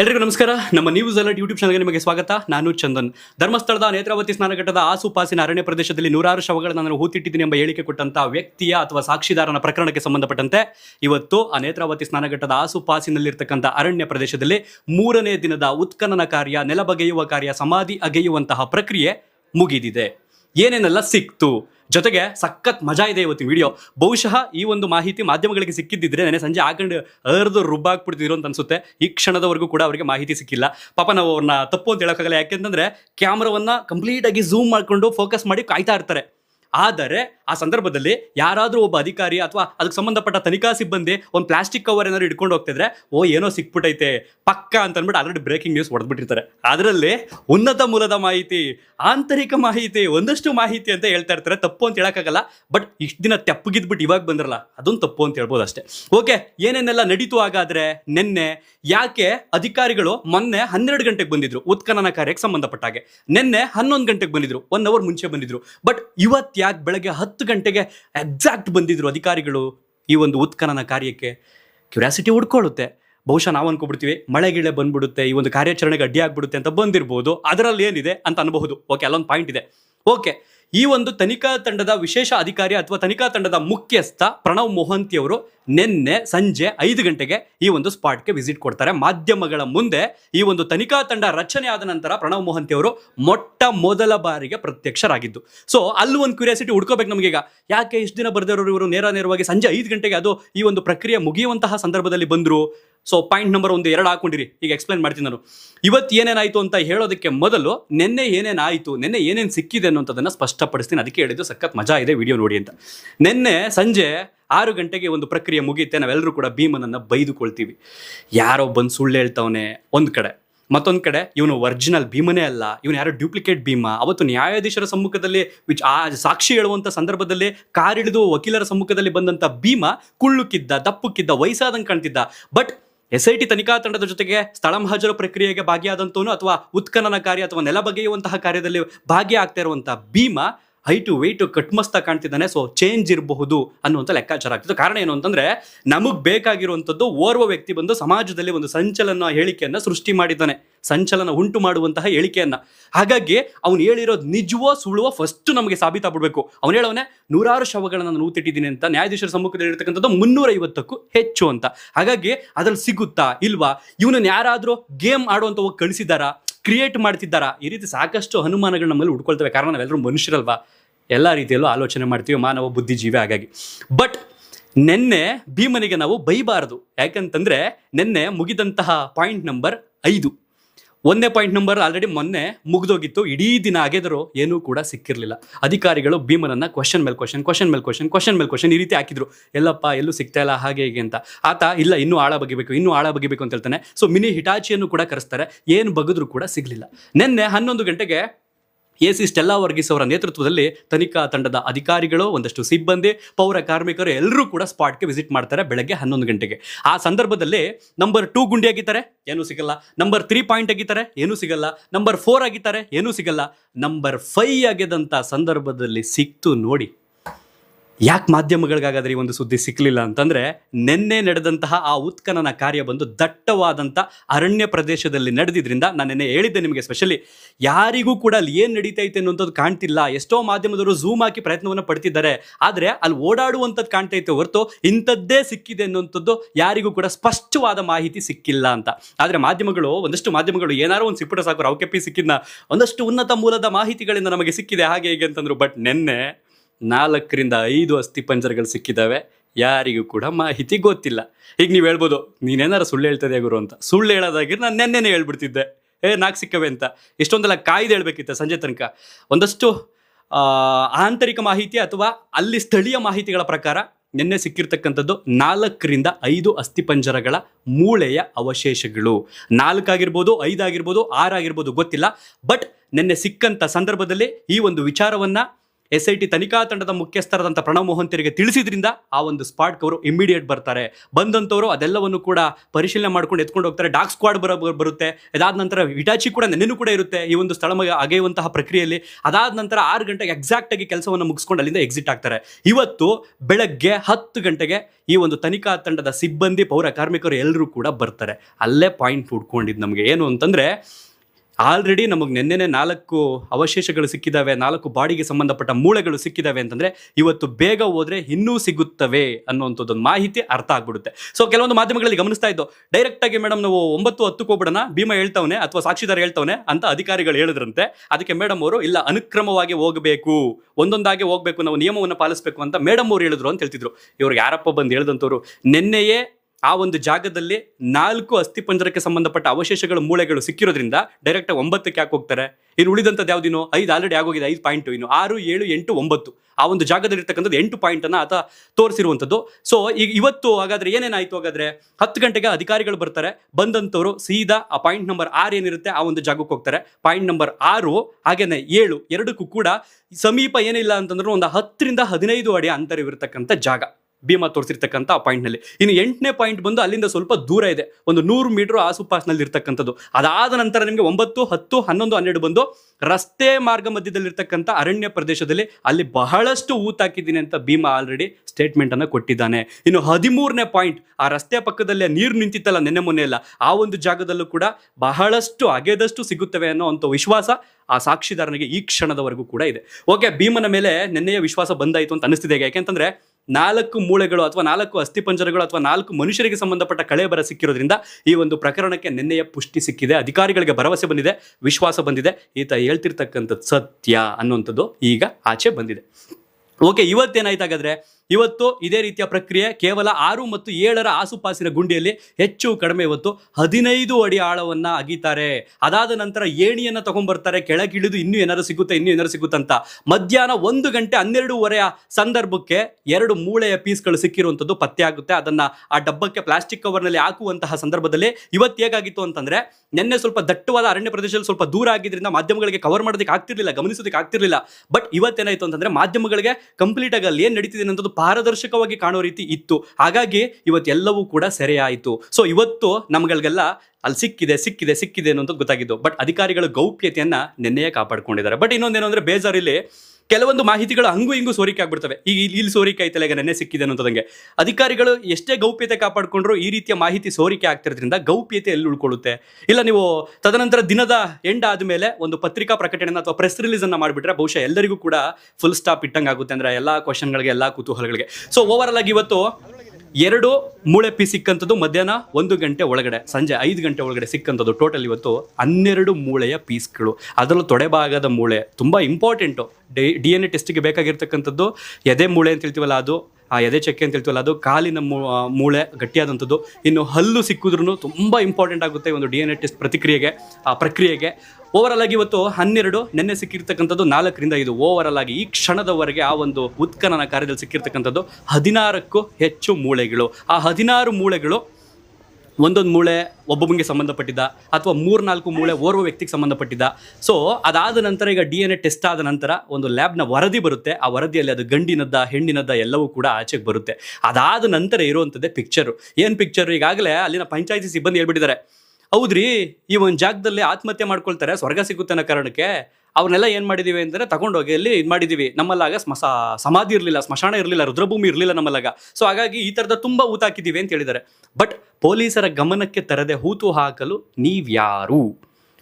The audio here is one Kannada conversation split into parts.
ಎಲ್ರಿಗೂ ನಮಸ್ಕಾರ. ನಮ್ಮ ನ್ಯೂಸ್ ಅಲರ್ಟ್ ಯೂಟ್ಯೂಬ್ ಚಾನಲ್ಗೆ ನಿಮಗೆ ಸ್ವಾಗತ. ನಾನು ಚಂದನ್. ಧರ್ಮಸ್ಥಳದ ನೇತ್ರಾವತಿ ಸ್ನಾನಘಟ್ಟದ ಆಸುಪಾಸಿನ ಅರಣ್ಯ ಪ್ರದೇಶದಲ್ಲಿ ನೂರಾರು ಶವಗಳನ್ನು ನಾನು ಹೂತಿಟ್ಟಿದ್ದೀನಿ ಎಂಬ ಹೇಳಿಕೆ ಕೊಟ್ಟಂತಹ ವ್ಯಕ್ತಿಯ ಅಥವಾ ಸಾಕ್ಷಿದಾರನ ಪ್ರಕರಣಕ್ಕೆ ಸಂಬಂಧಪಟ್ಟಂತೆ ಇವತ್ತು ಆ ನೇತ್ರಾವತಿ ಸ್ನಾನಘಟ್ಟದ ಆಸುಪಾಸಿನಲ್ಲಿರ್ತಕ್ಕಂಥ ಅರಣ್ಯ ಪ್ರದೇಶದಲ್ಲಿ ಮೂರನೇ ದಿನದ ಉತ್ಖನನ ಕಾರ್ಯ, ನೆಲಬಗೆಯುವ ಕಾರ್ಯ, ಸಮಾಧಿ ಅಗೆಯುವಂತಹ ಪ್ರಕ್ರಿಯೆ ಮುಗಿದಿದೆ. ಏನೇನೆಲ್ಲ ಸಿಕ್ತು? ಜೊತೆಗೆ ಸಖತ್ ಮಜಾ ಇದೆ ಇವತ್ತಿನ ವಿಡಿಯೋ ಬಹುಶಃ ಈ ಒಂದು ಮಾಹಿತಿ ಮಾಧ್ಯಮಗಳಿಗೆ ಸಿಕ್ಕಿದ್ದಿದ್ರೆ ನೆನೆ ಸಂಜೆ ಹಾಕೊಂಡು ಅರ್ದು ರುಬ್ಬಾಕ್ಬಿಡ್ತಿದ್ರು ಅಂತ ಅನ್ಸುತ್ತೆ. ಈ ಕ್ಷಣದವರೆಗೂ ಕೂಡ ಅವರಿಗೆ ಮಾಹಿತಿ ಸಿಕ್ಕಿಲ್ಲ. ಪಾಪ ನಾವು ಅವ್ರನ್ನ ತಪ್ಪು ಅಂತ ಹೇಳೋಕ್ಕಾಗಲ್ಲ. ಯಾಕೆಂತಂದ್ರೆ ಕ್ಯಾಮ್ರಾವನ್ನ ಕಂಪ್ಲೀಟ್ ಆಗಿ ಝೂಮ್ ಮಾಡ್ಕೊಂಡು ಫೋಕಸ್ ಮಾಡಿ ಕಾಯ್ತಾ ಇರ್ತಾರೆ. ಆದರೆ ಆ ಸಂದರ್ಭದಲ್ಲಿ ಯಾರಾದರೂ ಒಬ್ಬ ಅಧಿಕಾರಿ ಅಥವಾ ಅದಕ್ಕೆ ಸಂಬಂಧಪಟ್ಟ ತನಿಖಾ ಸಿಬ್ಬಂದಿ ಒಂದು ಪ್ಲಾಸ್ಟಿಕ್ ಕವರ್ ಏನಾದ್ರು ಇಟ್ಕೊಂಡು ಹೋಗ್ತಿದ್ರೆ, ಓ, ಏನೋ ಸಿಕ್ಬಿಟ್ಟೈತೆ ಪಕ್ಕ ಅಂತ ಅಂದ್ಬಿಟ್ಟು ಆಲ್ರೆಡಿ ಬ್ರೇಕಿಂಗ್ ನ್ಯೂಸ್ ಹೊಡೆದ್ಬಿಟ್ಟಿರ್ತಾರೆ. ಅದರಲ್ಲಿ ಉನ್ನತ ಮೂಲದ ಮಾಹಿತಿ, ಆಂತರಿಕ ಮಾಹಿತಿ, ಒಂದಷ್ಟು ಮಾಹಿತಿ ಅಂತ ಹೇಳ್ತಾ ಇರ್ತಾರೆ. ತಪ್ಪು ಅಂತ ಹೇಳಕ್ಕಾಗಲ್ಲ ಬಟ್ ಇಷ್ಟು ದಿನ ತೆಪ್ಪಗಿದ್ಬಿಟ್ಟು ಇವಾಗ ಬಂದ್ರಲ್ಲ, ಅದೊಂದು ತಪ್ಪು ಅಂತ ಹೇಳ್ಬೋದು ಅಷ್ಟೇ. ಓಕೆ ಏನೇನೆಲ್ಲ ನಡೀತು ಹಾಗಾದ್ರೆ ನಿನ್ನೆ, ಯಾಕೆ ಅಧಿಕಾರಿಗಳು ಮೊನ್ನೆ ಹನ್ನೆರಡು ಗಂಟೆಗೆ ಬಂದಿದ್ರು, ಉತ್ಖನನ ಕಾರ್ಯಕ್ಕೆ ಸಂಬಂಧಪಟ್ಟಾಗೆ ನಿನ್ನೆ ಹನ್ನೊಂದು ಗಂಟೆಗೆ ಬಂದಿದ್ರು ಒನ್ ಅವರ್ ಮುಂಚೆ ಬಂದಿದ್ರು. ಬಟ್ ಇವತ್ತು ಯಾಕೆ ಬೆಳಗ್ಗೆ ಹತ್ತು ಗಂಟೆಗೆ ಎಕ್ಸಾಕ್ಟ್ ಬಂದಿದ್ರು ಅಧಿಕಾರಿಗಳು ಈ ಒಂದು ಉತ್ಖನನ ಕಾರ್ಯಕ್ಕೆ? ಕ್ಯೂರಿಯಾಸಿಟಿ ಹುಡ್ಕೊಳ್ಳುತ್ತೆ ಬಹುಶಃ ನಾವು ಅನ್ಕೊಬಿಡ್ತೀವಿ, ಮಳೆ ಗಿಳೆ ಬಂದ್ಬಿಡುತ್ತೆ, ಈ ಒಂದು ಕಾರ್ಯಾಚರಣೆಗೆ ಅಡ್ಡಿ ಆಗ್ಬಿಡುತ್ತೆ ಅಂತ ಬಂದಿರ್ಬೋದು, ಅದರಲ್ಲಿ ಏನಿದೆ ಅಂತ ಅನ್ಬಹುದು. ಓಕೆ ಅಲ್ಲೊಂದು ಪಾಯಿಂಟ್ ಇದೆ. ಓಕೆ ಈ ಒಂದು ತನಿಖಾ ತಂಡದ ವಿಶೇಷ ಅಧಿಕಾರಿ ಅಥವಾ ತನಿಖಾ ತಂಡದ ಮುಖ್ಯಸ್ಥ ಪ್ರಣವ್ ಮೊಹಂತಿ ಅವರು ನಿನ್ನೆ ಸಂಜೆ ಐದು ಗಂಟೆಗೆ ಈ ಒಂದು ಸ್ಪಾಟ್ಗೆ ವಿಸಿಟ್ ಕೊಡ್ತಾರೆ. ಮಾಧ್ಯಮಗಳ ಮುಂದೆ ಈ ಒಂದು ತನಿಖಾ ತಂಡ ರಚನೆ ಆದ ನಂತರ ಪ್ರಣವ್ ಮೊಹಂತಿ ಅವರು ಮೊಟ್ಟ ಮೊದಲ ಬಾರಿಗೆ ಪ್ರತ್ಯಕ್ಷರಾಗಿದ್ದು. ಸೊ ಅಲ್ಲಿ ಒಂದು ಕ್ಯೂರಿಯಾಸಿಟಿ ಹುಡ್ಕೋಬೇಕು ನಮಗೀಗ. ಯಾಕೆ ಇಷ್ಟು ದಿನ ಬರೆದಿರೋರು ಇವರು ನೇರ ನೇರವಾಗಿ ಸಂಜೆ ಐದು ಗಂಟೆಗೆ ಅದು ಈ ಒಂದು ಪ್ರಕ್ರಿಯೆ ಮುಗಿಯುವಂತಹ ಸಂದರ್ಭದಲ್ಲಿ ಬಂದರು? ಸೊ ಪಾಯಿಂಟ್ ನಂಬರ್ ಒಂದು, ಎರಡು ಹಾಕೊಂಡಿರಿ. ಈಗ ಎಕ್ಸ್ಪ್ಲೈನ್ ಮಾಡ್ತೀನಿ ನಾನು. ಇವತ್ತು ಏನೇನಾಯಿತು ಅಂತ ಹೇಳೋದಕ್ಕೆ ಮೊದಲು ನಿನ್ನೆ ಏನೇನಾಯಿತು ನಿನ್ನೆ ಏನೇನು ಸಿಕ್ಕಿದೆ ಅನ್ನೋಂಥದ್ದನ್ನು ಸ್ಪಷ್ಟಪಡಿಸ್ತೀನಿ. ಅದಕ್ಕೆ ಹೇಳಿದ್ದು ಸಖತ್ ಮಜಾ ಇದೆ ವಿಡಿಯೋ ನೋಡಿ ಅಂತ. ನಿನ್ನೆ ಸಂಜೆ ಆರು ಗಂಟೆಗೆ ಒಂದು ಪ್ರಕ್ರಿಯೆ ಮುಗಿಯುತ್ತೆ. ನಾವೆಲ್ಲರೂ ಕೂಡ ಭೀಮನನ್ನು ಬೈದುಕೊಳ್ತೀವಿ. ಯಾರೋ ಬಂದು ಸುಳ್ಳು ಹೇಳ್ತವನೆ ಒಂದು ಕಡೆ. ಮತ್ತೊಂದು ಕಡೆ, ಇವನು ಒರಿಜಿನಲ್ ಭೀಮನೇ ಅಲ್ಲ. ಇವನು ಯಾರೋ ಡ್ಯೂಪ್ಲಿಕೇಟ್ ಭೀಮ. ಅವತ್ತು ನ್ಯಾಯಾಧೀಶರ ಸಮ್ಮುಖದಲ್ಲಿ ವಿಚ್ ಆ ಸಾಕ್ಷಿ ಹೇಳುವಂಥ ಸಂದರ್ಭದಲ್ಲಿ ಕಾರಿಡಿದು ವಕೀಲರ ಸಮ್ಮುಖದಲ್ಲಿ ಬಂದಂಥ ಭೀಮ ಕುಳ್ಳುಕ್ಕಿದ್ದ ದಪ್ಪಕ್ಕಿದ್ದ ವಯಸ್ಸಾದಂಗೆ ಕಾಣ್ತಿದ್ದ. ಬಟ್ ಎಸ್ ಐ ಟಿ ತನಿಖಾ ತಂಡದ ಜೊತೆಗೆ ಸ್ಥಳ ಮಹಾಜರು ಪ್ರಕ್ರಿಯೆಗೆ ಭಾಗಿಯಾದಂತವನು ಅಥವಾ ಉತ್ಖನನ ಕಾರ್ಯ ಅಥವಾ ನೆಲ ಬಗೆಯುವಂತಹ ಕಾರ್ಯದಲ್ಲಿ ಭಾಗಿಯಾಗ್ತಾ ಇರುವಂತಹ ಭೀಮ ಹೈಟು ವೆಯ್ಟು ಕಟ್ಮಸ್ತಾ ಕಾಣ್ತಿದ್ದಾನೆ. ಸೊ ಚೇಂಜ್ ಇರಬಹುದು ಅನ್ನುವಂಥ ಲೆಕ್ಕಾಚಾರ ಆಗ್ತಿತ್ತು. ಕಾರಣ ಏನು ಅಂತಂದ್ರೆ, ನಮಗೆ ಬೇಕಾಗಿರುವಂಥದ್ದು ಓರ್ವ ವ್ಯಕ್ತಿ ಬಂದು ಸಮಾಜದಲ್ಲಿ ಒಂದು ಸಂಚಲನ ಹೇಳಿಕೆಯನ್ನ ಸೃಷ್ಟಿ ಮಾಡಿದ್ದಾನೆ. ಸಂಚಲನ ಉಂಟು ಮಾಡುವಂತಹ ಹೇಳಿಕೆಯನ್ನ. ಹಾಗಾಗಿ ಅವ್ನು ಹೇಳಿರೋದು ನಿಜವೋ ಸುಳ್ಳುವೋ ಫಸ್ಟ್ ನಮಗೆ ಸಾಬೀತಾಗ್ಬಿಡ್ಬೇಕು. ಅವ್ನು ಹೇಳವನೆ, ನೂರಾರು ಶವಗಳನ್ನು ನಾನು ಊತಿಟ್ಟಿದ್ದೀನಿ ಅಂತ, ನ್ಯಾಯಾಧೀಶರ ಸಮ್ಮುಖದಲ್ಲಿ ಇರ್ತಕ್ಕಂಥದ್ದು ಮುನ್ನೂರ ಐವತ್ತಕ್ಕೂ ಹೆಚ್ಚು ಅಂತ. ಹಾಗಾಗಿ ಅದ್ರಲ್ಲಿ ಸಿಗುತ್ತಾ ಇಲ್ವಾ? ಇವನನ್ನು ಯಾರಾದರೂ ಗೇಮ್ ಆಡುವಂತ ಹೋಗಿ ಕಳಿಸಿದಾರಾ ಕ್ರಿಯೇಟ್ ಮಾಡ್ತಿದ್ದಾರಾ? ಈ ರೀತಿ ಸಾಕಷ್ಟು ಅನುಮಾನಗಳು ನಮ್ಮಲ್ಲಿ ಉಡ್ಕೊಳ್ತವೆ ಕಾರಣ ನಾವೆಲ್ಲರೂ ಮನುಷ್ಯರಲ್ವಾ? ಎಲ್ಲ ರೀತಿಯಲ್ಲೂ ಆಲೋಚನೆ ಮಾಡ್ತೀವಿ. ಮಾನವ ಬುದ್ಧಿಜೀವಿ ಹಾಗಾಗಿ. ಬಟ್ ನಿನ್ನೆ ಭೀಮನಿಗೆ ನಾವು ಬೈಬಾರದು. ಯಾಕಂತಂದ್ರೆ ನಿನ್ನೆ ಮುಗಿದಂತಹ ಪಾಯಿಂಟ್ ನಂಬರ್ ಐದು. ಒಂದನೇ ಪಾಯಿಂಟ್ ನಂಬರ್ ಆಲ್ರೆಡಿ ಮೊನ್ನೆ ಮುಗ್ದೋಗಿತ್ತು. ಇಡೀ ದಿನ ಆಗಿದ್ರು ಏನೂ ಕೂಡ ಸಿಕ್ಕಿರಲಿಲ್ಲ. ಅಧಿಕಾರಿಗಳು ಭೀಮನನ್ನ ಕ್ವಶನ್ ಮೇಲೆ ಕ್ವಶನ್ ಕ್ವಶನ್ ಮೇಲೆ ಕ್ವಶನ್ ಕ್ವಶನ್ ಮೇಲೆ ಕ್ವಶನ್ ಈ ರೀತಿ ಹಾಕಿದ್ರು. ಎಲ್ಲಪ್ಪ, ಎಲ್ಲೂ ಸಿಗ್ತಾ ಇಲ್ಲ, ಹಾಗೆ ಹೀಗೆ ಅಂತ. ಆತ, ಇಲ್ಲ, ಇನ್ನೂ ಆಳ ಬಗಿಬೇಕು, ಇನ್ನೂ ಆಳ ಬಗಿಬೇಕು ಅಂತ ಹೇಳ್ತಾನೆ. ಸೊ ಮಿನಿ ಹಿಟಾಚಿಯನ್ನು ಕೂಡ ಕರೆಸ್ತಾರೆ. ಏನು ಬಗೆದ್ರು ಕೂಡ ಸಿಗಲಿಲ್ಲ. ನಿನ್ನೆ ಹನ್ನೊಂದು ಗಂಟೆಗೆ ಎ ಸಿ ಸ್ಟೆಲ್ಲಾ ವರ್ಗೀಸ್ ಅವರ ನೇತೃತ್ವದಲ್ಲಿ ತನಿಖಾ ತಂಡದ ಅಧಿಕಾರಿಗಳು, ಒಂದಷ್ಟು ಸಿಬ್ಬಂದಿ, ಪೌರ ಕಾರ್ಮಿಕರು ಎಲ್ಲರೂ ಕೂಡ ಸ್ಪಾಟ್ಗೆ ವಿಸಿಟ್ ಮಾಡ್ತಾರೆ ಬೆಳಗ್ಗೆ ಹನ್ನೊಂದು ಗಂಟೆಗೆ. ಆ ಸಂದರ್ಭದಲ್ಲಿ ನಂಬರ್ ಟೂ ಗುಂಡಿ ಆಗಿದ್ದಾರೆ ಏನೂ ಸಿಗಲ್ಲ. ನಂಬರ್ ತ್ರೀ ಪಾಯಿಂಟ್ ಆಗಿದ್ದಾರೆ, ಏನೂ ಸಿಗಲ್ಲ. ನಂಬರ್ ಫೋರ್ ಆಗಿದ್ದಾರೆ, ಏನೂ ಸಿಗಲ್ಲ. ನಂಬರ್ ಫೈ ಆಗಿದಂಥ ಸಂದರ್ಭದಲ್ಲಿ ಸಿಕ್ತು ನೋಡಿ. ಯಾಕೆ ಮಾಧ್ಯಮಗಳಿಗಾಗಾದ್ರೆ ಈ ಒಂದು ಸುದ್ದಿ ಸಿಕ್ಕಲಿಲ್ಲ ಅಂತಂದ್ರೆ ನಿನ್ನೆ ನಡೆದಂತಹ ಆ ಉತ್ಖನನ ಕಾರ್ಯ ಬಂದು ದಟ್ಟವಾದಂಥ ಅರಣ್ಯ ಪ್ರದೇಶದಲ್ಲಿ ನಡೆದಿದ್ರಿಂದ ನಾನು ನಿನ್ನೆ ಹೇಳಿದ್ದೆ ನಿಮಗೆ ಸ್ಪೆಷಲಿ ಯಾರಿಗೂ ಕೂಡ ಅಲ್ಲಿ ಏನು ನಡೀತೈತೆ ಅನ್ನೋಂಥದ್ದು ಕಾಣ್ತಿಲ್ಲ. ಎಷ್ಟೋ ಮಾಧ್ಯಮದವರು ಝೂಮ್ ಹಾಕಿ ಪ್ರಯತ್ನವನ್ನು ಪಡ್ತಿದ್ದಾರೆ. ಆದರೆ ಅಲ್ಲಿ ಓಡಾಡುವಂಥದ್ದು ಕಾಣ್ತೈತೆ ಹೊರತು ಇಂಥದ್ದೇ ಸಿಕ್ಕಿದೆ ಅನ್ನುವಂಥದ್ದು ಯಾರಿಗೂ ಕೂಡ ಸ್ಪಷ್ಟವಾದ ಮಾಹಿತಿ ಸಿಕ್ಕಿಲ್ಲ ಅಂತ. ಆದರೆ ಮಾಧ್ಯಮಗಳು, ಒಂದಷ್ಟು ಮಾಧ್ಯಮಗಳು ಏನಾರೋ ಒಂದು ಸಿಕ್ಬಿಟ್ರೆ ಸಾಕು ರಾವ್ ಕೆಪಿ ಸಿಕ್ಕಿದ್ನ ಒಂದಷ್ಟು ಉನ್ನತ ಮೂಲದ ಮಾಹಿತಿಗಳಿಂದ ನಮಗೆ ಸಿಕ್ಕಿದೆ ಹಾಗೆ ಹೀಗೆ ಅಂತಂದ್ರು. ಬಟ್ ನಿನ್ನೆ ನಾಲ್ಕರಿಂದ ಐದು ಅಸ್ಥಿ ಪಂಜರಗಳು ಸಿಕ್ಕಿದ್ದಾವೆ. ಯಾರಿಗೂ ಕೂಡ ಮಾಹಿತಿ ಗೊತ್ತಿಲ್ಲ. ಈಗ ನೀವು ಹೇಳ್ಬೋದು, ನೀನೇನಾರು ಸುಳ್ಳು ಹೇಳ್ತದೆ ಗುರು ಅಂತ. ಸುಳ್ಳು ಹೇಳೋದಾಗಿ ನಾನು ನೆನ್ನೆನೇ ಹೇಳ್ಬಿಡ್ತಿದ್ದೆ. ಏ ನಾಲ್ಕು ಸಿಕ್ಕವೆ ಅಂತ. ಇಷ್ಟೊಂದೆಲ್ಲ ಕಾಯ್ದು ಹೇಳ್ಬೇಕಿತ್ತು ಸಂಜೆ ತನಕ. ಒಂದಷ್ಟು ಆಂತರಿಕ ಮಾಹಿತಿ ಅಥವಾ ಅಲ್ಲಿ ಸ್ಥಳೀಯ ಮಾಹಿತಿಗಳ ಪ್ರಕಾರ ನಿನ್ನೆ ಸಿಕ್ಕಿರ್ತಕ್ಕಂಥದ್ದು ನಾಲ್ಕರಿಂದ ಐದು ಅಸ್ಥಿಪಂಜರಗಳ ಮೂಳೆಯ ಅವಶೇಷಗಳು. ನಾಲ್ಕಾಗಿರ್ಬೋದು ಐದಾಗಿರ್ಬೋದು ಆರಾಗಿರ್ಬೋದು ಗೊತ್ತಿಲ್ಲ. ಬಟ್ ನಿನ್ನೆ ಸಿಕ್ಕಂಥ ಸಂದರ್ಭದಲ್ಲಿ ಈ ಒಂದು ವಿಚಾರವನ್ನ ಎಸ್ ಐ ಟಿ ತನಿಖಾ ತಂಡದ ಮುಖ್ಯಸ್ಥರಾದಂಥ ಪ್ರಣವ್ ತೆರಿಗೆ ತಿಳಿಸಿದ್ರಿಂದ ಆ ಒಂದು ಸ್ಪಾಟ್ ಅವರು ಇಮಿಡಿಯೇಟ್ ಬರ್ತಾರೆ. ಬಂದಂಥವರು ಅದೆಲ್ಲವನ್ನು ಕೂಡ ಪರಿಶೀಲನೆ ಮಾಡ್ಕೊಂಡು ಎತ್ಕೊಂಡು ಹೋಗ್ತಾರೆ. ಡಾಕ್ ಸ್ಕ್ವಾಡ್ ಬರ ಬರುತ್ತೆ. ಅದಾದ ನಂತರ ಇಟಾಚಿ ಕೂಡ ನೆನೆನು ಕೂಡ ಇರುತ್ತೆ ಈ ಒಂದು ಸ್ಥಳ ಅಗೆಯುವಂತಹ ಪ್ರಕ್ರಿಯೆಯಲ್ಲಿ. ಅದಾದ ನಂತರ ಆರು ಗಂಟೆಗೆ ಎಕ್ಸಾಕ್ಟ್ ಆಗಿ ಕೆಲಸವನ್ನು ಮುಗಿಸ್ಕೊಂಡು ಅಲ್ಲಿಂದ ಎಕ್ಸಿಟ್ ಆಗ್ತಾರೆ. ಇವತ್ತು ಬೆಳಗ್ಗೆ ಹತ್ತು ಗಂಟೆಗೆ ಈ ಒಂದು ತನಿಖಾ ತಂಡದ ಸಿಬ್ಬಂದಿ, ಪೌರ ಕಾರ್ಮಿಕರು ಎಲ್ಲರೂ ಕೂಡ ಬರ್ತಾರೆ. ಅಲ್ಲೇ ಪಾಯಿಂಟ್ ಹುಡ್ಕೊಂಡಿದ್ದು ನಮಗೆ ಏನು ಅಂತಂದ್ರೆ ಆಲ್ರೆಡಿ ನಮಗೆ ನಿನ್ನೆನೆ ನಾಲ್ಕು ಅವಶೇಷಗಳು ಸಿಕ್ಕಿದಾವೆ, ನಾಲ್ಕು ಬಾಡಿಗೆ ಸಂಬಂಧಪಟ್ಟ ಮೂಳೆಗಳು ಸಿಕ್ಕಿದ್ದಾವೆ ಅಂತಂದರೆ ಇವತ್ತು ಬೇಗ ಹೋದರೆ ಇನ್ನೂ ಸಿಗುತ್ತವೆ ಅನ್ನುವಂಥದ್ದೊಂದು ಮಾಹಿತಿ ಅರ್ಥ ಆಗ್ಬಿಡುತ್ತೆ. ಸೊ ಕೆಲವೊಂದು ಮಾಧ್ಯಮಗಳಲ್ಲಿ ಗಮನಿಸ್ತಾ ಇದ್ದು ಡೈರೆಕ್ಟಾಗಿ ಮೇಡಮ್ ನಾವು ಒಂಬತ್ತು ಹತ್ತು ಹೋಗ್ಬಿಡೋಣ, ಭೀಮ ಹೇಳ್ತವನೆ ಅಥವಾ ಸಾಕ್ಷಿದಾರ ಹೇಳ್ತವನೆ ಅಂತ ಅಧಿಕಾರಿಗಳು ಹೇಳಿದ್ರಂತೆ. ಅದಕ್ಕೆ ಮೇಡಮ್ ಅವರು, ಇಲ್ಲ, ಅನುಕ್ರಮವಾಗಿ ಹೋಗಬೇಕು, ಒಂದೊಂದಾಗಿ ಹೋಗಬೇಕು, ನಾವು ನಿಯಮವನ್ನು ಪಾಲಿಸಬೇಕು ಅಂತ ಮೇಡಮ್ ಅವರು ಹೇಳಿದ್ರು ಅಂತ ಹೇಳ್ತಿದ್ರು. ಇವ್ರು ಯಾರಪ್ಪ ಬಂದು ಹೇಳಿದಂಥವ್ರು ನಿನ್ನೆಯೇ ಆ ಒಂದು ಜಾಗದಲ್ಲಿ ನಾಲ್ಕು ಅಸ್ಥಿಪಂಜರಕ್ಕೆ ಸಂಬಂಧಪಟ್ಟ ಅವಶೇಷಗಳು, ಮೂಳೆಗಳು ಸಿಕ್ಕಿರೋದ್ರಿಂದ ಡೈರೆಕ್ಟ್ ಒಂಬತ್ತಕ್ಕೆ ಯಾಕೆ ಹೋಗ್ತಾರೆ? ಇನ್ನು ಉಳಿದಂಥದ್ದು ಯಾವ್ದಿನೋ ಐದು ಆಲ್ರೆಡಿ ಆಗೋಗಿದೆ, ಐದು ಪಾಯಿಂಟ್ ಇನ್ನು. ಆರು, ಏಳು, ಎಂಟು, ಒಂಬತ್ತು. ಆ ಒಂದು ಜಾಗದಲ್ಲಿ ಇರ್ತಕ್ಕಂಥದ್ದು ಎಂಟು ಪಾಯಿಂಟ್ ಅನ್ನ ಆತ ತೋರಿಸಿರುವಂಥದ್ದು. ಸೊ ಈಗ ಇವತ್ತು ಹಾಗಾದ್ರೆ ಏನೇನಾಯ್ತು ಹಾಗಾದ್ರೆ? ಹತ್ತು ಗಂಟೆಗೆ ಅಧಿಕಾರಿಗಳು ಬರ್ತಾರೆ, ಬಂದಂಥವ್ರು ಸೀದಾ ಆ ಪಾಯಿಂಟ್ ನಂಬರ್ ಆರು ಏನಿರುತ್ತೆ, ಆ ಒಂದು ಜಾಗಕ್ಕೆ ಹೋಗ್ತಾರೆ. ಪಾಯಿಂಟ್ ನಂಬರ್ ಆರು, ಹಾಗೇನೆ ಏಳು, ಎರಡಕ್ಕೂ ಕೂಡ ಸಮೀಪ ಏನಿಲ್ಲ ಅಂತಂದ್ರೆ ಒಂದು ಹತ್ತರಿಂದ ಹದಿನೈದು ಅಡಿ ಅಂತರವಿರತಕ್ಕಂಥ ಜಾಗ. ಭೀಮಾ ತೋರಿಸಿರ್ತಕ್ಕಂಥ ಆ ಪಾಯಿಂಟ್ನಲ್ಲಿ ಇನ್ನು ಎಂಟನೇ ಪಾಯಿಂಟ್ ಬಂದು ಅಲ್ಲಿಂದ ಸ್ವಲ್ಪ ದೂರ ಇದೆ. ಒಂದು ನೂರು ಮೀಟರ್ ಆಸುಪಾಸಿನಲ್ಲಿ ಇರ್ತಕ್ಕಂಥದ್ದು. ಅದಾದ ನಂತರ ನಿಮಗೆ ಒಂಬತ್ತು, ಹತ್ತು, ಹನ್ನೊಂದು, ಹನ್ನೆರಡು ಬಂದು ರಸ್ತೆ ಮಾರ್ಗ ಮಧ್ಯದಲ್ಲಿರ್ತಕ್ಕಂಥ ಅರಣ್ಯ ಪ್ರದೇಶದಲ್ಲಿ ಅಲ್ಲಿ ಬಹಳಷ್ಟು ಊತಾಕಿದ್ದೀನಿ ಅಂತ ಭೀಮಾ ಆಲ್ರೆಡಿ ಸ್ಟೇಟ್ಮೆಂಟ್ ಅನ್ನು ಕೊಟ್ಟಿದ್ದಾನೆ. ಇನ್ನು ಹದಿಮೂರನೇ ಪಾಯಿಂಟ್ ಆ ರಸ್ತೆ ಪಕ್ಕದಲ್ಲೇ ನೀರು ನಿಂತಿತ್ತಲ್ಲ ನೆನ್ನೆ ಮೊನ್ನೆ ಎಲ್ಲ, ಆ ಒಂದು ಜಾಗದಲ್ಲೂ ಕೂಡ ಬಹಳಷ್ಟು ಅಗೆದಷ್ಟು ಸಿಗುತ್ತವೆ ಅನ್ನೋ ಅಂತ ವಿಶ್ವಾಸ ಆ ಸಾಕ್ಷಿದಾರನಿಗೆ ಈ ಕ್ಷಣದವರೆಗೂ ಕೂಡ ಇದೆ. ಓಕೆ ಭೀಮನ ಮೇಲೆ ನಿನ್ನೆಯ ವಿಶ್ವಾಸ ಬಂದಾಯಿತು ಅಂತ ಅನಿಸ್ತಿದೆ ಯಾಕೆಂತಂದ್ರೆ ನಾಲ್ಕು ಮೂಳೆಗಳು ಅಥವಾ ನಾಲ್ಕು ಅಸ್ಥಿಪಂಜರಗಳು ಅಥವಾ ನಾಲ್ಕು ಮನುಷ್ಯರಿಗೆ ಸಂಬಂಧಪಟ್ಟ ಕಳೆ ಬರ ಸಿಕ್ಕಿರೋದ್ರಿಂದ ಈ ಒಂದು ಪ್ರಕರಣಕ್ಕೆ ನಿನ್ನೆಯ ಪುಷ್ಟಿ ಸಿಕ್ಕಿದೆ. ಅಧಿಕಾರಿಗಳಿಗೆ ಭರವಸೆ ಬಂದಿದೆ, ವಿಶ್ವಾಸ ಬಂದಿದೆ. ಈತ ಹೇಳ್ತಿರ್ತಕ್ಕಂಥದ್ದು ಸತ್ಯ ಅನ್ನುವಂಥದ್ದು ಈಗ ಆಚೆ ಬಂದಿದೆ. ಓಕೆ ಇವತ್ತೇನಾಯ್ತು ಹಾಗಾದ್ರೆ? ಇವತ್ತು ಇದೇ ರೀತಿಯ ಪ್ರಕ್ರಿಯೆ ಕೇವಲ ಆರು ಮತ್ತು ಏಳರ ಆಸುಪಾಸಿನ ಗುಂಡಿಯಲ್ಲಿ ಹೆಚ್ಚು ಕಡಿಮೆ ಇವತ್ತು ಹದಿನೈದು ಅಡಿ ಆಳವನ್ನ ಅಗಿತಾರೆ. ಅದಾದ ನಂತರ ಏಣಿಯನ್ನ ತಗೊಂಡ್ಬರ್ತಾರೆ, ಕೆಳಗಿಳಿದು ಇನ್ನೂ ಏನಾದ್ರು ಸಿಗುತ್ತೆ, ಇನ್ನೂ ಏನಾದ್ರು ಸಿಗುತ್ತಂತ ಮಧ್ಯಾಹ್ನ ಒಂದು ಗಂಟೆ ಹನ್ನೆರಡೂವರೆಯ ಸಂದರ್ಭಕ್ಕೆ ಎರಡು ಮೂಳೆಯ ಪೀಸ್ಗಳು ಸಿಕ್ಕಿರುವಂಥದ್ದು ಪತ್ತೆ ಆಗುತ್ತೆ. ಅದನ್ನ ಆ ಡಬ್ಬಕ್ಕೆ ಪ್ಲಾಸ್ಟಿಕ್ ಕವರ್ನಲ್ಲಿ ಹಾಕುವಂತಹ ಸಂದರ್ಭದಲ್ಲಿ ಇವತ್ತು ಹೇಗಾಗಿತ್ತು ಅಂತಂದ್ರೆ, ನಿನ್ನೆ ಸ್ವಲ್ಪ ದಟ್ಟವಾದ ಅರಣ್ಯ ಪ್ರದೇಶದಲ್ಲಿ ಸ್ವಲ್ಪ ದೂರ ಆಗಿದ್ದರಿಂದ ಮಾಧ್ಯಮಗಳಿಗೆ ಕವರ್ ಮಾಡೋದಕ್ಕೆ ಆಗ್ತಿರ್ಲಿಲ್ಲ, ಗಮನಿಸೋದಕ್ಕೆ ಆಗ್ತಿರ್ಲಿಲ್ಲ. ಬಟ್ ಇವತ್ತೇನಾಯಿತು ಅಂತಂದ್ರೆ, ಮಾಧ್ಯಮಗಳಿಗೆ ಕಂಪ್ಲೀಟಾಗಿ ಅಲ್ಲಿ ಏನು ನಡೀತಿದೆ ಅನ್ನೋದು ಪಾರದರ್ಶಕವಾಗಿ ಕಾಣೋ ರೀತಿ ಇತ್ತು. ಹಾಗಾಗಿ ಇವತ್ತೆಲ್ಲವೂ ಕೂಡ ಸೆರೆಯಾಯಿತು. ಸೊ ಇವತ್ತು ನಮ್ಗಳಿಗೆಲ್ಲ ಅಲ್ಲಿ ಸಿಕ್ಕಿದೆ ಸಿಕ್ಕಿದೆ ಸಿಕ್ಕಿದೆ ಅನ್ನೋದು ಗೊತ್ತಾಗಿದ್ದು. ಬಟ್ ಅಧಿಕಾರಿಗಳು ಗೌಪ್ಯತೆಯನ್ನ ನಿನ್ನೆಯೇ ಕಾಪಾಡ್ಕೊಂಡಿದ್ದಾರೆ. ಬಟ್ ಇನ್ನೊಂದೇನು ಅಂದ್ರೆ ಬೇಜಾರಿಲ್ಲಿ ಕೆಲವೊಂದು ಮಾಹಿತಿಗಳು ಹಂಗು ಹಿಂಗು ಸೋರಿಕೆ ಆಗ್ಬಿಡ್ತವೆ. ಈಗ ಇಲ್ಲಿ ಸೋರಿಕೆ ಆಯ್ತಲ್ಲ, ಈಗ ನೆನ್ನೆ ಸಿಕ್ಕಿದೆ ಅನ್ನೋದಂಗೆ. ಅಧಿಕಾರಿಗಳು ಎಷ್ಟೇ ಗೌಪ್ಯತೆ ಕಾಪಾಡಿಕೊಂಡ್ರು ಈ ರೀತಿಯ ಮಾಹಿತಿ ಸೋರಿಕೆ ಆಗ್ತಿರೋದ್ರಿಂದ ಗೌಪ್ಯತೆ ಎಲ್ಲಿ ಉಳ್ಕೊಳ್ಳುತ್ತೆ? ಇಲ್ಲ ನೀವು ತದನಂತರ ದಿನದ ಎಂಡ್ ಆದಮೇಲೆ ಒಂದು ಪತ್ರಿಕಾ ಪ್ರಕಟಣೆನ ಅಥವಾ ಪ್ರೆಸ್ ರಿಲೀಸ್ ಅನ್ನ ಮಾಡಿಬಿಟ್ರೆ ಬಹುಶಃ ಎಲ್ಲರಿಗೂ ಕೂಡ ಫುಲ್ ಸ್ಟಾಪ್ ಇಟ್ಟಂಗೆ ಆಗುತ್ತೆ ಅಂದ್ರೆ ಎಲ್ಲಾ ಕ್ವಶನ್ಗಳಿಗೆ ಎಲ್ಲಾ ಕುತೂಹಲಗಳಿಗೆ. ಸೊ ಓವರ್ ಆಲ್ ಆಗಿ ಇವತ್ತು ಎರಡು ಮೂಳೆ ಪೀಸ್ ಸಿಕ್ಕಂಥದ್ದು ಮಧ್ಯಾಹ್ನ ಒಂದು ಗಂಟೆ ಒಳಗಡೆ, ಸಂಜೆ ಐದು ಗಂಟೆ ಒಳಗಡೆ ಸಿಕ್ಕಂಥದ್ದು ಟೋಟಲ್ ಇವತ್ತು ಹನ್ನೆರಡು ಮೂಳೆಯ ಪೀಸ್ಗಳು. ಅದರಲ್ಲೂ ತೊಡೆಭಾಗದ ಮೂಳೆ, ತುಂಬ important D D N A ಟೆಸ್ಟಿಗೆ ಬೇಕಾಗಿರ್ತಕ್ಕಂಥದ್ದು ಎದೆ ಮೂಳೆ ಅಂತ ಹೇಳ್ತೀವಲ್ಲ ಅದು ಆ ಎದೆ ಚಕ್ಕೆ ಅಂತ ಹೇಳ್ತೀವಲ್ಲ, ಅದು ಕಾಲಿನ ಮೂಳೆ ಗಟ್ಟಿಯಾದಂಥದ್ದು. ಇನ್ನು ಹಲ್ಲು ಸಿಕ್ಕಿದ್ರೂ ತುಂಬ ಇಂಪಾರ್ಟೆಂಟ್ ಆಗುತ್ತೆ ಒಂದು ಡಿ ಎನ್ ಟೆಸ್ಟ್ ಪ್ರತಿಕ್ರಿಯೆಗೆ, ಆ, ಪ್ರಕ್ರಿಯೆಗೆ. ಓವರ್ ಆಗಿ ಇವತ್ತು ಹನ್ನೆರಡು, ನೆನ್ನೆ ಸಿಕ್ಕಿರ್ತಕ್ಕಂಥದ್ದು ನಾಲ್ಕರಿಂದ ಐದು. ಓವರ್ ಆಗಿ ಈ ಕ್ಷಣದವರೆಗೆ ಆ ಒಂದು ಉತ್ಖನನ ಕಾರ್ಯದಲ್ಲಿ ಸಿಕ್ಕಿರ್ತಕ್ಕಂಥದ್ದು ಹದಿನಾರಕ್ಕೂ ಹೆಚ್ಚು ಮೂಳೆಗಳು. ಆ ಹದಿನಾರು ಮೂಳೆಗಳು ಒಂದೊಂದು ಮೂಳೆ ಒಬ್ಬೊಬ್ಬನಿಗೆ ಸಂಬಂಧಪಟ್ಟಿದ್ದ ಅಥವಾ ಮೂರ್ನಾಲ್ಕು ಮೂಳೆ ಓರ್ವ ವ್ಯಕ್ತಿಗೆ ಸಂಬಂಧಪಟ್ಟಿದ್ದ. ಸೊ ಅದಾದ ನಂತರ ಈಗ ಡಿ ಎನ್ ಎ ಟೆಸ್ಟ್ ಆದ ನಂತರ ಒಂದು ಲ್ಯಾಬ್ನ ವರದಿ ಬರುತ್ತೆ. ಆ ವರದಿಯಲ್ಲಿ ಅದು ಗಂಡಿನದ್ದ, ಹೆಣ್ಣಿನದ್ದ ಎಲ್ಲವೂ ಕೂಡ ಆಚೆಗೆ ಬರುತ್ತೆ. ಅದಾದ ನಂತರ ಇರುವಂಥದ್ದೇ ಪಿಕ್ಚರು ಏನು ಪಿಕ್ಚರು ಈಗಾಗಲೇ ಅಲ್ಲಿನ ಪಂಚಾಯತಿ ಸಿಬ್ಬಂದಿ ಹೇಳ್ಬಿಟ್ಟಿದ್ದಾರೆ. ಹೌದ್ರಿ, ಈ ಒಂದು ಜಾಗದಲ್ಲಿ ಆತ್ಮಹತ್ಯೆ ಮಾಡ್ಕೊಳ್ತಾರೆ, ಸ್ವರ್ಗ ಸಿಗುತ್ತೆ ಅನ್ನೋ ಕಾರಣಕ್ಕೆ ಅವ್ರನ್ನೆಲ್ಲ ಏನು ಮಾಡಿದೀವಿ ಅಂದರೆ ತಗೊಂಡೋಗಿ ಅಲ್ಲಿ ಇದು ಮಾಡಿದೀವಿ. ನಮ್ಮಲ್ಲಾಗ ಸ್ಮಸ, ಸಮಾಧಿ ಇರಲಿಲ್ಲ, ಸ್ಮಶಾನ ಇರಲಿಲ್ಲ, ರುದ್ರಭೂಮಿ ಇರಲಿಲ್ಲ ನಮ್ಮಲ್ಲಾಗ. ಸೊ ಹಾಗಾಗಿ ಈ ಥರದ ತುಂಬ ಊತ ಅಂತ ಹೇಳಿದ್ದಾರೆ. ಬಟ್ ಪೊಲೀಸರ ಗಮನಕ್ಕೆ ತರದೆ ಹೂತು ಹಾಕಲು ನೀವ್ಯಾರು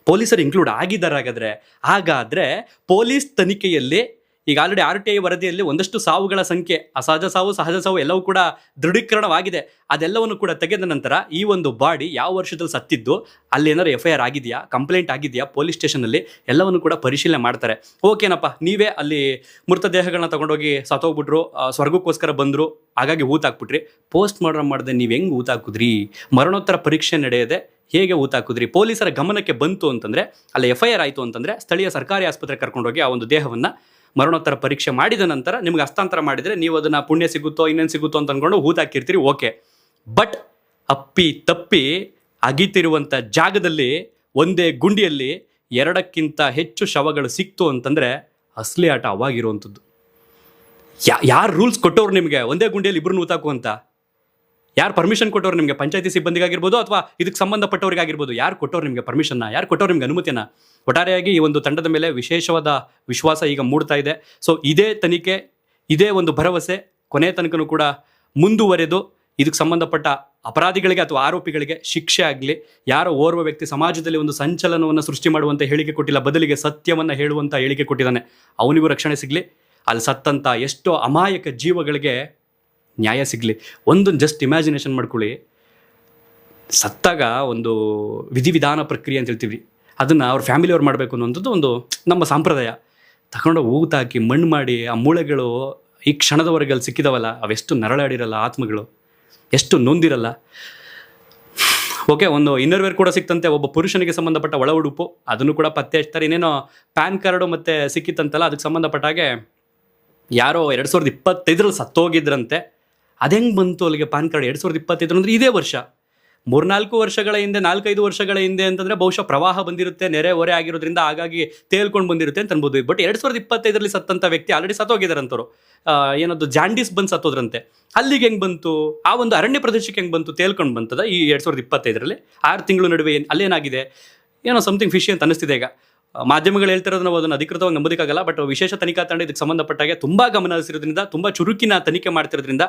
ಪೊಲೀಸರು ಇನ್ಕ್ಲೂಡ್ ಆಗಿದ್ದಾರೆ ಹಾಗಾದರೆ ಹಾಗಾದರೆ ಪೊಲೀಸ್ ತನಿಖೆಯಲ್ಲಿ ಈಗ ಆಲ್ರೆಡಿ ಆರ್ ಟಿ ಐ ವರದಿಯಲ್ಲಿ ಒಂದಷ್ಟು ಸಾವುಗಳ ಸಂಖ್ಯೆ, ಅಸಹಜ ಸಾವು, ಸಹಜ ಸಾವು ಎಲ್ಲವೂ ಕೂಡ ದೃಢೀಕರಣವಾಗಿದೆ. ಅದೆಲ್ಲವನ್ನು ಕೂಡ ತೆಗೆದ ನಂತರ ಈ ಒಂದು ಬಾಡಿ ಯಾವ ವರ್ಷದಲ್ಲಿ ಸತ್ತಿದ್ದು, ಅಲ್ಲಿ ಏನಾದ್ರು ಎಫ್ ಐ ಆರ್ ಆಗಿದೆಯಾ, ಕಂಪ್ಲೇಂಟ್ ಆಗಿದೆಯಾ, ಪೊಲೀಸ್ ಸ್ಟೇಷನಲ್ಲಿ ಎಲ್ಲವನ್ನು ಕೂಡ ಪರಿಶೀಲನೆ ಮಾಡ್ತಾರೆ. ಓಕೆನಪ್ಪ ನೀವೇ ಅಲ್ಲಿ ಮೃತದೇಹಗಳನ್ನ ತಗೊಂಡೋಗಿ ಸತ್ತೋಗ್ಬಿಟ್ರು ಸ್ವರ್ಗಕ್ಕೋಸ್ಕರ ಬಂದರು, ಹಾಗಾಗಿ ಊತ ಹಾಕ್ಬಿಟ್ರಿ ಪೋಸ್ಟ್ ಮಾರ್ಟಮ್ ಮಾಡದೆ ನೀವು ಹೆಂಗೆ ಊತ ಹಾಕಿದ್ರಿ ಮರಣೋತ್ತರ ಪರೀಕ್ಷೆ ನಡೆಯದೆ ಹೇಗೆ ಊತ ಹಾಕಿದ್ರಿ ಪೊಲೀಸರ ಗಮನಕ್ಕೆ ಬಂತು ಅಂತಂದರೆ, ಅಲ್ಲಿ ಎಫ್ ಐ ಆರ್ ಆಯಿತು ಅಂತಂದರೆ, ಸ್ಥಳೀಯ ಸರ್ಕಾರಿ ಆಸ್ಪತ್ರೆ ಕರ್ಕೊಂಡೋಗಿ ಆ ಒಂದು ದೇಹವನ್ನ ಮರಣೋತ್ತರ ಪರೀಕ್ಷೆ ಮಾಡಿದ ನಂತರ ನಿಮ್ಗೆ ಹಸ್ತಾಂತರ ಮಾಡಿದ್ರೆ ನೀವು ಅದನ್ನ ಪುಣ್ಯ ಸಿಗುತ್ತೋ, ಇನ್ನೇನು ಸಿಗುತ್ತೋ ಅಂತ ಅನ್ಕೊಂಡು ಊತ ಹಾಕಿರ್ತೀರಿ, ಓಕೆ. ಬಟ್ ಅಪ್ಪಿ ತಪ್ಪಿ ಅಗಿತಿರುವಂಥ ಜಾಗದಲ್ಲಿ, ಒಂದೇ ಗುಂಡಿಯಲ್ಲಿ ಎರಡಕ್ಕಿಂತ ಹೆಚ್ಚು ಶವಗಳು ಸಿಕ್ತು ಅಂತಂದ್ರೆ ಅಸಲಿ ಆಟ ಅವಾಗಿರುವಂಥದ್ದು. ಯಾ, ಯಾರು ರೂಲ್ಸ್ ಕೊಟ್ಟವ್ರು ನಿಮಗೆ? ಒಂದೇ ಗುಂಡಿಯಲ್ಲಿ ಇಬ್ಬರು ನೂತಾಕು ಅಂತ ಯಾರು ಪರ್ಮಿಷನ್ ಕೊಟ್ಟವ್ರು ನಿಮಗೆ ಪಂಚಾಯತಿ ಸಿಬ್ಬಂದಿಗಾಗಿರ್ಬೋದು ಅಥವಾ ಇದಕ್ಕೆ ಸಂಬಂಧಪಟ್ಟವರಿಗಾಗಿರ್ಬೋದು? ಯಾರು ಕೊಟ್ಟವ್ರು ನಿಮಗೆ ಪರ್ಮಿಷನ್ನ ಯಾರು ಕೊಟ್ಟವ್ರು ನಿಮಗೆ ಅನುಮತಿಯನ್ನ? ಒಟ್ಟಾರೆಯಾಗಿ ಈ ಒಂದು ತಂಡದ ಮೇಲೆ ವಿಶೇಷವಾದ ವಿಶ್ವಾಸ ಈಗ ಮೂಡ್ತಾ ಇದೆ. ಸೊ ಇದೇ ತನಿಖೆ, ಇದೇ ಒಂದು ಭರವಸೆ ಕೊನೆಯ ತನಕನೂ ಕೂಡ ಮುಂದುವರೆದು ಇದಕ್ಕೆ ಸಂಬಂಧಪಟ್ಟ ಅಪರಾಧಿಗಳಿಗೆ ಅಥವಾ ಆರೋಪಿಗಳಿಗೆ ಶಿಕ್ಷೆ ಆಗಲಿ, ಯಾರೋ ಓರ್ವ ವ್ಯಕ್ತಿ ಸಮಾಜದಲ್ಲಿ ಒಂದು ಸಂಚಲನವನ್ನು ಸೃಷ್ಟಿ ಮಾಡುವಂಥ ಹೇಳಿಕೆ ಕೊಟ್ಟಿಲ್ಲ, ಬದಲಿಗೆ ಸತ್ಯವನ್ನು ಹೇಳುವಂಥ ಹೇಳಿಕೆ ಕೊಟ್ಟಿದ್ದಾನೆ. ಅವನಿಗೂ ರಕ್ಷಣೆ ಸಿಗಲಿ. ಅಲ್ಲಿ ಸತ್ತಂಥ ಎಷ್ಟೋ ಅಮಾಯಕ ಜೀವಗಳಿಗೆ ನ್ಯಾಯ ಸಿಗಲಿ. ಒಂದು ಜಸ್ಟ್ ಇಮ್ಯಾಜಿನೇಷನ್ ಮಾಡ್ಕೊಳ್ಳಿ. ಸತ್ತಾಗ ಒಂದು ವಿಧಿವಿಧಾನ ಪ್ರಕ್ರಿಯೆ ಅಂತ ಹೇಳ್ತೀವಿ. ಅದನ್ನು ಅವ್ರ ಫ್ಯಾಮಿಲಿಯವ್ರು ಮಾಡಬೇಕು ಅನ್ನೋಂಥದ್ದು ಒಂದು ನಮ್ಮ ಸಂಪ್ರದಾಯ. ತಗೊಂಡು ಊತ ಮಣ್ಣು ಮಾಡಿ, ಆ ಮೂಳೆಗಳು ಈ ಕ್ಷಣದವರೆಗೆ ಅಲ್ಲಿ ಸಿಕ್ಕಿದವಲ್ಲ, ಅವೆಷ್ಟು ನರಳಾಡಿರಲ್ಲ ಆತ್ಮಗಳು. ಎಷ್ಟು ನೊಂದಿರಲ್ಲ. ಓಕೆ, ಒಂದು ಇನ್ನರ್ವೇರ್ ಕೂಡ ಸಿಕ್ತಂತೆ. ಒಬ್ಬ ಪುರುಷನಿಗೆ ಸಂಬಂಧಪಟ್ಟ ಒಳ ಉಡುಪು ಅದನ್ನು ಕೂಡ ಪತ್ತೆ ಹಚ್ತಾರೆ. ಇನ್ನೇನೋ ಪ್ಯಾನ್ ಕಾರ್ಡು ಮತ್ತು ಸಿಕ್ಕಿತ್ತಂತಲ್ಲ, ಅದಕ್ಕೆ ಸಂಬಂಧಪಟ್ಟ ಹಾಗೆ ಯಾರೋ ಎರಡು ಸಾವಿರದ ಇಪ್ಪತ್ತೈದರಲ್ಲಿ ಸತ್ತೋಗಿದ್ರಂತೆ. ಅದೆಂಗೆ ಬಂತು ಅಲ್ಲಿಗೆ ಪಾನ್ ಕಾರ್ಡ್? ಎರಡು ಸಾವಿರದ ಇಪ್ಪತ್ತೈದು ಅಂದರೆ ಇದೇ ವರ್ಷ. ಮೂರ್ನಾಲ್ಕು ವರ್ಷಗಳ ಹಿಂದೆ ನಾಲ್ಕೈದು ವರ್ಷಗಳ ಹಿಂದೆ ಅಂತಂದರೆ ಬಹುಶಃ ಪ್ರವಾಹ ಬಂದಿರುತ್ತೆ ನೆರೆ ಹೊರೆ ಆಗಿರೋದ್ರಿಂದ ಹಾಗಾಗಿ ತೇಲ್ಕೊಂಡು ಬಂದಿರುತ್ತೆ ಅಂತ ಅನ್ಬೋದು. ಬಟ್ ಎರಡು ಸಾವಿರದ ಇಪ್ಪತ್ತೈದರಲ್ಲಿ ಸತ್ತಂಥ ವ್ಯಕ್ತಿ ಆಲ್ರೆಡಿ ಸತ್ತೋಗಿದ್ದಾರಂತವ್ರು. ಆ, ಏನದು ಜಾಂಡೀಸ್ ಬಂದು ಸತ್ತೋದ್ರಂತೆ. ಅಲ್ಲಿಗೆ ಹೆಂಗೆ ಬಂತು? ಆ ಒಂದು ಅರಣ್ಯ ಪ್ರದೇಶಕ್ಕೆ ಹೆಂಗೆ ಬಂತು? ತೇಲ್ಕೊಂಡು ಬಂತದ ಈ ಎರಡು ಸಾವಿರದ ಇಪ್ಪತ್ತೈದರಲ್ಲಿ. ಆರು ತಿಂಗಳು ನಡುವೆ ಏನು ಅಲ್ಲೇನಾಗಿದೆ ಏನೋ ಸಮಥಿಂಗ್ ಫಿಶಿ ಅಂತ ಅನ್ನಿಸ್ತಿದೆ ಈಗ. ಮಾಧ್ಯಮಗಳು ಹೇಳ್ತಿರೋದನ್ನ ನಾವು ಅದನ್ನು ಅಧಿಕೃತವಾಗಿ ನಂಬೋದಕ್ಕಾಗಲ್ಲ ಬಟ್ ವಿಶೇಷ ತನಿಖಾ ತಂಡ ಇದಕ್ಕೆ ಸಂಬಂಧಪಟ್ಟಾಗೆ ತುಂಬ ಗಮನ ಹರಿಸಿರೋದ್ರಿಂದ ತುಂಬ ಚುರುಕಿನ ತನಿಖೆ ಮಾಡ್ತಿರೋದ್ರಿಂದ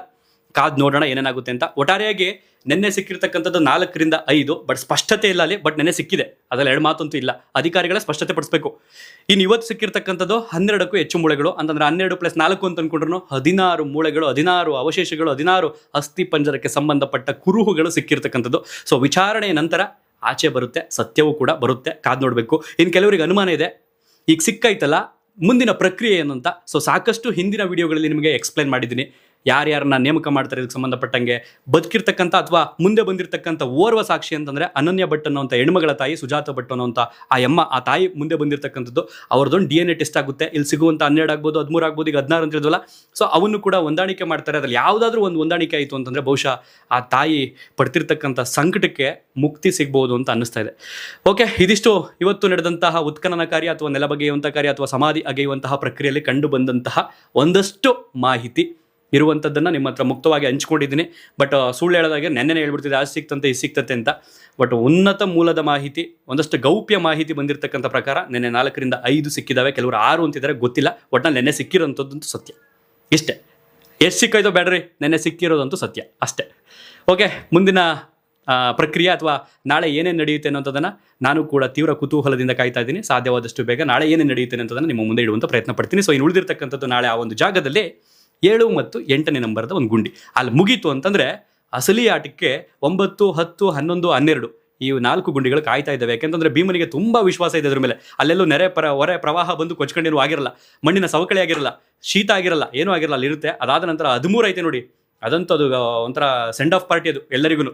ಕಾದ್ ನೋಡೋಣ ಏನೇನಾಗುತ್ತೆ ಅಂತ. ಒಟ್ಟಾರೆಯಾಗಿ ನಿನ್ನೆ ಸಿಕ್ಕಿರ್ತಕ್ಕಂಥದ್ದು ನಾಲ್ಕರಿಂದ ಐದು ಬಟ್ ಸ್ಪಷ್ಟತೆ ಇಲ್ಲ ಅಲ್ಲಿ ಬಟ್ ನೆನ್ನೆ ಸಿಕ್ಕಿದೆ. ಅದರಲ್ಲಿ ಎರಡು ಮಾತಂತೂ ಇಲ್ಲ. ಅಧಿಕಾರಿಗಳ ಸ್ಪಷ್ಟತೆ ಪಡಿಸ್ಬೇಕು. ಇನ್ನು ಇವತ್ತು ಸಿಕ್ಕಿರ್ತಕ್ಕಂಥದ್ದು ಹನ್ನೆರಡಕ್ಕೂ ಹೆಚ್ಚು ಮೂಳೆಗಳು, ಅಂತಂದ್ರೆ ಹನ್ನೆರಡು ಪ್ಲಸ್ ನಾಲ್ಕು ಅಂತ ಅಂದ್ಕೊಂಡ್ರು ಹದಿನಾರು ಮೂಳೆಗಳು, ಹದಿನಾರು ಅವಶೇಷಗಳು, ಹದಿನಾರು ಅಸ್ಥಿ ಪಂಜರಕ್ಕೆ ಸಂಬಂಧಪಟ್ಟ ಕುರುಹುಗಳು ಸಿಕ್ಕಿರ್ತಕ್ಕಂಥದ್ದು. ಸೊ ವಿಚಾರಣೆಯ ನಂತರ ಆಚೆ ಬರುತ್ತೆ, ಸತ್ಯವೂ ಕೂಡ ಬರುತ್ತೆ, ಕಾದ್ ನೋಡಬೇಕು. ಇನ್ನು ಕೆಲವರಿಗೆ ಅನುಮಾನ ಇದೆ. ಈಗ ಸಿಕ್ಕೈತಲ್ಲ ಮುಂದಿನ ಪ್ರಕ್ರಿಯೆ ಏನು ಅಂತ. ಸೊ ಸಾಕಷ್ಟು ಹಿಂದಿನ ವಿಡಿಯೋಗಳಲ್ಲಿ ನಿಮಗೆ ಎಕ್ಸ್ಪ್ಲೈನ್ ಮಾಡಿದ್ದೀನಿ. ಯಾರ್ಯಾರನ್ನ ನೇಮಕ ಮಾಡ್ತಾರೆ ಇದಕ್ಕೆ ಸಂಬಂಧಪಟ್ಟಂಗೆ, ಬದುಕಿರ್ತಕ್ಕಂಥ ಅಥವಾ ಮುಂದೆ ಬಂದಿರತಕ್ಕಂಥ ಓರ್ವ ಸಾಕ್ಷಿ ಅಂತಂದ್ರೆ ಅನನ್ಯ ಭಟ್ ಅನ್ನೋಂಥ ಹೆಣ್ಮಗಳ ತಾಯಿ ಸುಜಾತ ಭಟ್ ಅನ್ನೋಂಥ ಆ ಎಮ್ಮ, ಆ ತಾಯಿ ಮುಂದೆ ಬಂದಿರತಕ್ಕಂಥದ್ದು. ಅವ್ರದ್ದೊಂದು ಡಿ ಎನ್ ಎ ಟೆಸ್ಟ್ ಆಗುತ್ತೆ. ಇಲ್ಲಿ ಸಿಗುವಂಥ ಹನ್ನೆರಡು ಆಗ್ಬೋದು, ಹದಿಮೂರು ಆಗ್ಬೋದು, ಈಗ ಹದಿನಾರು ಅಂತ ಹೇಳಿದ್ವಲ್ಲ. ಸೊ ಅವನ್ನು ಕೂಡ ಹೊಂದಾಣಿಕೆ ಮಾಡ್ತಾರೆ. ಅದ್ರಲ್ಲಿ ಯಾವುದಾದ್ರೂ ಒಂದು ಹೊಂದಾಣಿಕೆ ಆಯಿತು ಅಂತಂದ್ರೆ ಬಹುಶಃ ಆ ತಾಯಿ ಪಡ್ತಿರ್ತಕ್ಕಂಥ ಸಂಕಟಕ್ಕೆ ಮುಕ್ತಿ ಸಿಗ್ಬೋದು ಅಂತ ಅನ್ನಿಸ್ತಾ ಇದೆ. ಓಕೆ ಇದಿಷ್ಟು ಇವತ್ತು ನಡೆದಂತಹ ಉತ್ಖನನ ಕಾರ್ಯ ಅಥವಾ ನೆಲ ಬಗೆಯುವಂಥ ಕಾರ್ಯ ಅಥವಾ ಸಮಾಧಿ ಅಗೆಯುವಂತಹ ಪ್ರಕ್ರಿಯೆಯಲ್ಲಿ ಕಂಡು ಬಂದಂತಹ ಒಂದಷ್ಟು ಮಾಹಿತಿ. ಇರುವಂಥದ್ದನ್ನು ನಿಮ್ಮ ಹತ್ರ ಮುಕ್ತವಾಗಿ ಹಂಚ್ಕೊಂಡಿದ್ದೀನಿ. ಬಟ್ ಸುಳ್ಳು ಹೇಳೋದಾಗೆ ನೆನ್ನೆ ಹೇಳ್ಬಿಡ್ತಿದೆ ಅದು ಸಿಕ್ತಂತೆ ಇದು ಸಿಕ್ತತೆ ಅಂತ. ಬಟ್ ಉನ್ನತ ಮೂಲದ ಮಾಹಿತಿ, ಒಂದಷ್ಟು ಗೌಪ್ಯ ಮಾಹಿತಿ ಬಂದಿರತಕ್ಕಂಥ ಪ್ರಕಾರ ನೆನ್ನೆ ನಾಲ್ಕರಿಂದ ಐದು ಸಿಕ್ಕಿದಾವೆ. ಕೆಲವರು ಆರು ಅಂತಿದ್ದಾರೆ, ಗೊತ್ತಿಲ್ಲ. ಒಟ್ನಲ್ಲಿ ನೆನ್ನೆ ಸಿಕ್ಕಿರೋಂಥದ್ದಂತೂ ಸತ್ಯ. ಇಷ್ಟೇ. ಎಷ್ಟು ಸಿಕ್ಕಾಯ್ತೋ ಬೇಡ್ರಿ ನೆನ್ನೆ ಸಿಕ್ಕಿರೋದಂತೂ ಸತ್ಯ. ಅಷ್ಟೇ. ಓಕೆ ಮುಂದಿನ ಪ್ರಕ್ರಿಯೆ ಅಥವಾ ನಾಳೆ ಏನೇನು ನಡೆಯುತ್ತೆ ಅನ್ನೋಂಥದ್ದನ್ನು ನಾನು ಕೂಡ ತೀವ್ರ ಕುತೂಹಲದಿಂದ ಕಾಯ್ತಾ ಇದ್ದೀನಿ. ಸಾಧ್ಯವಾದಷ್ಟು ಬೇಗ ನಾಳೆ ಏನೇನು ನಡೆಯುತ್ತೆ ಅನ್ನೋದನ್ನು ನಿಮ್ಮ ಮುಂದೆ ಇಡುವಂಥ ಪ್ರಯತ್ನ ಪಡ್ತೀನಿ. ಸೊ ಇನ್ನು ಉಳಿದಿರ್ತಕ್ಕಂಥದ್ದು ನಾಳೆ ಆ ಒಂದು ಜಾಗದಲ್ಲಿ ಏಳು ಮತ್ತು ಎಂಟನೇ ನಂಬರ್ದ ಒಂದು ಗುಂಡಿ. ಅಲ್ಲಿ ಮುಗೀತು ಅಂತಂದರೆ ಅಸಲಿ ಆಟಕ್ಕೆ ಒಂಬತ್ತು, ಹತ್ತು, ಹನ್ನೊಂದು, ಹನ್ನೆರಡು ಈ ನಾಲ್ಕು ಗುಂಡಿಗಳು ಕಾಯ್ತಾ ಇದ್ದಾವೆ. ಯಾಕೆಂತಂದ್ರೆ ಭೀಮನಿಗೆ ತುಂಬ ವಿಶ್ವಾಸ ಇದೆ ಅದ್ರ ಮೇಲೆ. ಅಲ್ಲೆಲ್ಲೂ ನೆರೆ ಪರ, ಹೊರೆ ಪ್ರವಾಹ ಬಂದು ಕೊಚ್ಕೊಂಡೇನು ಆಗಿರಲ್ಲ. ಮಣ್ಣಿನ ಸವಕಳಿ ಆಗಿರಲ್ಲ, ಶೀತ ಆಗಿರಲ್ಲ, ಏನೂ ಆಗಿರಲ್ಲ ಅಲ್ಲಿರುತ್ತೆ ಅದಾದ ನಂತರ ಹದಿಮೂರು ಐತೆ ನೋಡಿ. ಅದಂತೂ ಅದು ಒಂಥರ ಸೆಂಡ್ ಆಫ್ ಪಾರ್ಟಿ ಅದು ಎಲ್ಲರಿಗೂ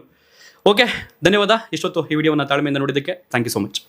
ಓಕೆ ಧನ್ಯವಾದ. ಇಷ್ಟೊತ್ತು ಈ ವಿಡಿಯೋವನ್ನು ತಾಳ್ಮೆಯಿಂದ ನೋಡಿದ್ದಕ್ಕೆ ಥ್ಯಾಂಕ್ ಯು ಸೊ ಮಚ್